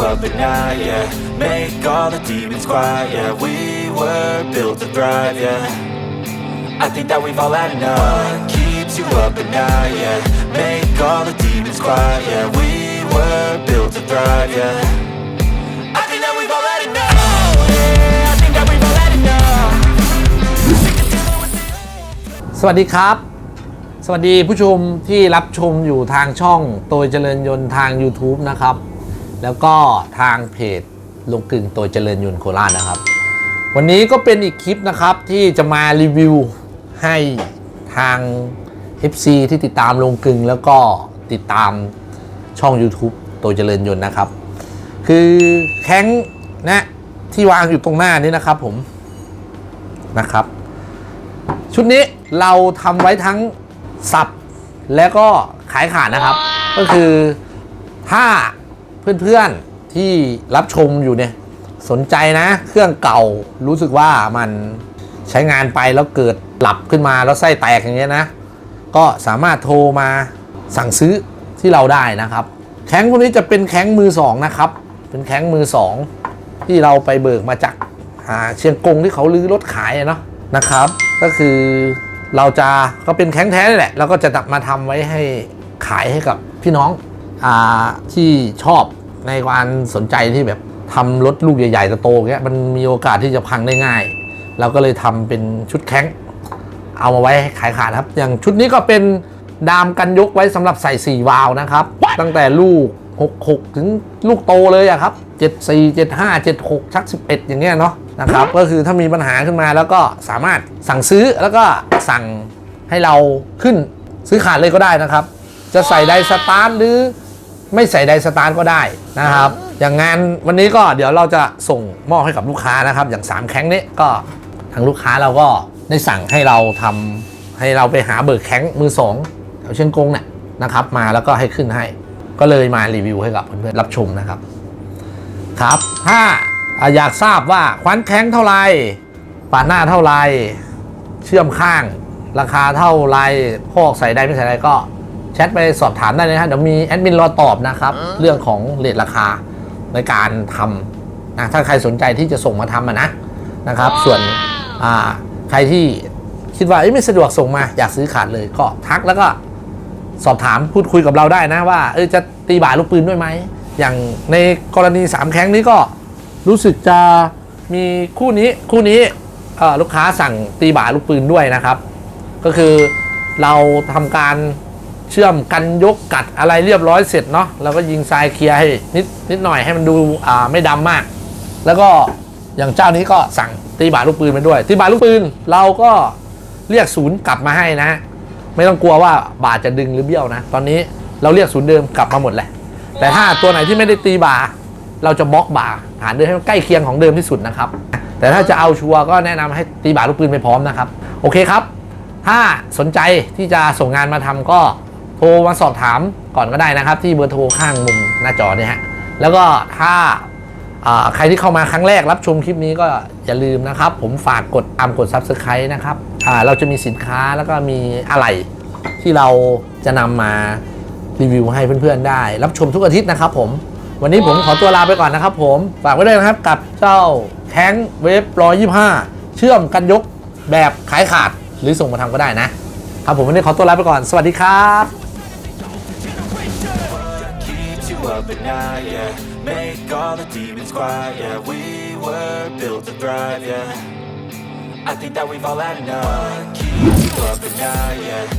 up at night, yeah. Make all the demons quiet, yeah. We were built to thrive, yeah. I think that we've all had enough. What keeps you up at night, yeah. Make all the demons quiet, yeah. We were built to thrive, yeah. Enough. สวัสดีครับ สวัสดีผู้ชมที่รับชมอยู่ทางช่องโตยเจริญยนต์ทาง YouTube นะครับ แล้วก็ทางเพจลงกึ่งโตยเจริญยนต์โคราชนะครับ วันนี้ก็เป็นอีกคลิปนะครับที่จะมารีวิวให้ทาง FC ที่ติดตามลงกึ่งแล้วก็ติดตามช่อง YouTube โตยเจริญยนต์นะครับ คือแข้งนะที่วางอยู่ตรงหน้านี้นะครับผมนะครับ ชุดนี้เราทำไว้ทั้งสับและก็ขายขาดนะครับ ก็คือถ้า เพื่อนๆที่รับชมอยู่เนี่ยสนใจนะ เครื่องเก่ารู้สึกว่ามันใช้งานไปแล้วเกิดหลับขึ้นมาแล้วไส้แตกอย่างเงี้ยนะ ก็สามารถโทรมาสั่งซื้อที่เราได้นะครับ แข้งพวกนี้จะเป็นแข้งมือสองนะครับ เป็นแข้งมือสองที่เราไปเบิกมาจากอ่าเชียงกงที่เขาลื้อรถขายเนาะนะครับ ก็คือเราจะก็เป็นแข้งแท้แหละเราก็จะมาทำไว้ให้ขายให้กับพี่น้องอที่ชอบ ในการสนใจที่แบบทำรถลูกใหญ่ๆโตๆอย่างเงี้ยมันมีโอกาสที่จะพังได้ง่าย เราก็เลยทำเป็นชุดแข้งเอามาไว้ขายขาดครับ อย่างชุดนี้ก็เป็นดามกันยกไว้สำหรับใส่ 4 วาล์วนะครับ ตั้งแต่ลูก 66 ถึงลูกโตเลยอะครับ 74 75 76 ชัก 11 อย่างเงี้ยเนาะนะครับ ก็คือถ้ามีปัญหาขึ้นมาแล้วก็สามารถสั่งซื้อแล้วก็สั่งให้เราขึ้นซื้อขาดเลยก็ได้นะครับ จะใส่ไดสตาร์ทหรือ ไม่ใส่ไดสตาร์ทก็ได้นะครับ อย่างงานวันนี้ก็เดี๋ยวเราจะส่งมอบให้กับลูกค้านะครับ อย่าง 3 แข้งนี้ก็ทางลูกค้าเราก็ได้สั่งให้เราทำให้เราไปหาเบิกแข้งมือสองแถวเชียงกงเนี่ยนะครับ มาแล้วก็ให้ขึ้นให้ ก็เลยมารีวิวให้กับเพื่อนๆรับชมนะครับ ครับถ้าอ่าอยากทราบว่าควันแข้งเท่าไหร่ปาดหน้าเท่าไหร่เชื่อมข้าง ราคาเท่าไหร่พอกใส่ได้ไม่ใส่ได้ก็ แชทไปสอบถามได้เลยนะฮะเดี๋ยวมีแอดมินรอตอบนะครับ เรื่องของเลทราคาในการทำนะถ้าใครสนใจที่จะส่งมาทำอะนะนะครับ ส่วนอ่าใครที่คิดว่าเอ้ยไม่สะดวกส่งมาอยากซื้อขาดเลยก็ทักแล้วก็สอบถามพูดคุยกับเราได้นะว่าเออจะตีบ่าลูกปืนด้วยไหม อย่างในกรณีสามแข้งนี้ก็รู้สึกจะมีคู่นี้คู่นี้เอ่อลูกค้าสั่งตีบ่าลูกปืนด้วยนะครับ ก็คือเราทำการ เชื่อมกันยกกัดอะไรเรียบร้อยเสร็จเนาะเราก็ยิงทรายเคลียร์ให้นิดนิดหน่อยให้มันดูอ่าไม่ดำมาก แล้วก็อย่างเจ้านี้ก็สั่งตีบาลูกปืนไปด้วย ตีบาลูกปืนเราก็เรียกศูนย์กลับมาให้นะ ไม่ต้องกลัวว่าบาจะดึงหรือเบี้ยวนะ ตอนนี้เราเรียกศูนย์เดิมกลับมาหมดแหละแต่ถ้าตัวไหนที่ไม่ได้ตีบาเราจะบล็อกบาหาเดิมให้มันใกล้เคียงของเดิมที่สุดนะครับ แต่ถ้าจะเอาชัวร์ก็แนะนำให้ตีบาลูกปืนไปพร้อมนะครับ โอเคครับ ถ้าสนใจที่จะส่งงานมาทำก็ โทรมาสอบถามก่อนก็ได้นะครับ ที่เบอร์โทรข้างมุมหน้าจอเนี่ยฮะแล้วก็ถ้าใครที่เข้ามาครั้งแรกรับชมคลิปนี้ก็อย่าลืมนะครับ ผมฝากกดตามกด Subscribe นะครับเราจะมีสินค้าแล้วก็มีอะไรที่เราจะนำมารีวิวให้เพื่อนๆได้ รับชมทุกอาทิตย์นะครับผม วันนี้ผมขอตัวลาไปก่อนนะครับผม ฝากไว้ด้วยนะครับกับเจ้าแข้งเวฟ125เชื่อมกันยกแบบขายขาดหรือส่งมาทำก็ได้นะครับผมวันนี้ขอตัวลาไปก่อน สวัสดีครับ up at night, yeah. Make all the demons quiet, yeah. We were built to thrive, yeah. I think that we've all had enough. You up at night, yeah.